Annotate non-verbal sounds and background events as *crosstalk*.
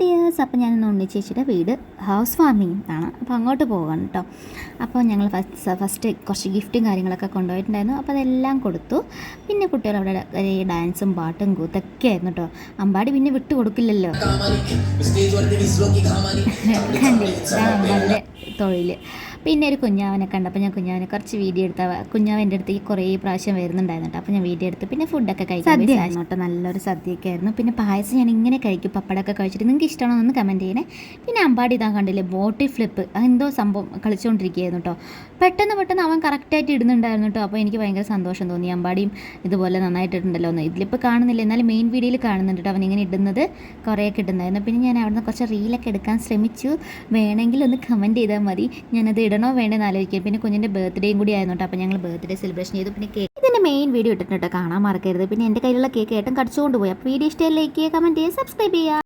Dears അപ്പം ഞാൻ ഉണ്ണി ചേച്ചിയുടെ വീട് ഹൗസ് ഫാമിംഗ് ആണ്. അപ്പോൾ അങ്ങോട്ട് പോവാണ് കേട്ടോ അപ്പോൾ ഞങ്ങൾ ഫസ്റ്റ് ഫസ്റ്റ് കുറച്ച് ഗിഫ്റ്റും കാര്യങ്ങളൊക്കെ കൊണ്ടുപോയിട്ടുണ്ടായിരുന്നു. അപ്പോൾ അതെല്ലാം കൊടുത്തു. പിന്നെ കുട്ടികൾ അവിടെ ഡാൻസും പാട്ടും കൂത്തൊക്കെ ആയിരുന്നു കേട്ടോ അമ്പാടി പിന്നെ വിട്ടു കൊടുക്കില്ലല്ലോ. *laughs* തൊഴിൽ പിന്നെ ഒരു കുഞ്ഞാവനെ കണ്ടപ്പോൾ ഞാൻ കുഞ്ഞാവനെ കുറച്ച് വീഡിയോ എടുത്ത കുഞ്ഞാവ് എന്റെ അടുത്തേക്ക് കുറേ പ്രാവശ്യം വരുന്നുണ്ടായിരുന്നുട്ടോ അപ്പോൾ ഞാൻ വീഡിയോ എടുത്ത് പിന്നെ ഫുഡൊക്കെ കഴിക്കാൻ കേട്ടോ നല്ലൊരു സദ്യയൊക്കെ ആയിരുന്നു. പിന്നെ പായസം ഞാൻ ഇങ്ങനെ കഴിക്കും. പപ്പടമൊക്കെ കഴിച്ചിട്ട് നിങ്ങൾക്ക് ഇഷ്ടമാണോ എന്ന് കമന്റ് ചെയ്യണേ. പിന്നെ അമ്പാടി ഇതാ കണ്ടില്ലേ ബോട്ടിൽ ഫ്ലിപ്പ് എന്തോ സംഭവം കളിച്ചുകൊണ്ടിരിക്കുകയായിരുന്നു കേട്ടോ. പെട്ടെന്ന് പെട്ടെന്ന് അവൻ കറക്റ്റായിട്ട് ഇടുന്നുണ്ടായിരുന്നു കേട്ടോ. അപ്പോൾ എനിക്ക് ഭയങ്കര സന്തോഷം തോന്നി. അമ്പാടിയും ഇതുപോലെ നന്നായിട്ട് നന്നായിട്ടിട്ടുണ്ടല്ലോ എന്ന്. ഇതിലിപ്പോൾ കാണുന്നില്ല. എന്നാലും മെയിൻ വീഡിയോയിൽ കാണുന്നുണ്ട് കേട്ടോ. അവൻ ഇങ്ങനെ ഇടുന്നത് കുറേയൊക്കെ ഇടുന്നായിരുന്നു പിന്നെ ഞാൻ അവിടുന്ന് കുറച്ച് റീലൊക്കെ എടുക്കാൻ ശ്രമിച്ചു. വേണമെങ്കിൽ ഒന്ന് കമന്റ് ചെയ്താൽ മതി. ഞാനത് ഇടണോ വേണ്ടെന്ന് ആലോചിക്കാം പിന്നെ കുഞ്ഞിന്റെ ബർത്ത്ഡേയും കൂടി ആയിരുന്നു അപ്പോൾ ഞങ്ങൾ ബർത്ത്ഡേ സെലിബ്രേഷൻ ചെയ്തു. പിന്നെ കേക്ക് ഇതിന്റെ മെയിൻ വീഡിയോ ഇട്ടിട്ടുണ്ട് കാണാൻ മറക്കരുത്. പിന്നെ എന്റെ കയ്യിലുള്ള കേക്ക് ഏട്ടൻ കടിച്ചുകൊണ്ട് പോയി. അപ്പോൾ വീഡിയോ ഇഷ്ടമായി ലൈക്ക് ചെയ്യുക കമന്റ് ചെയ്യുക സബ്സ്ക്രൈബ് ചെയ്യുക.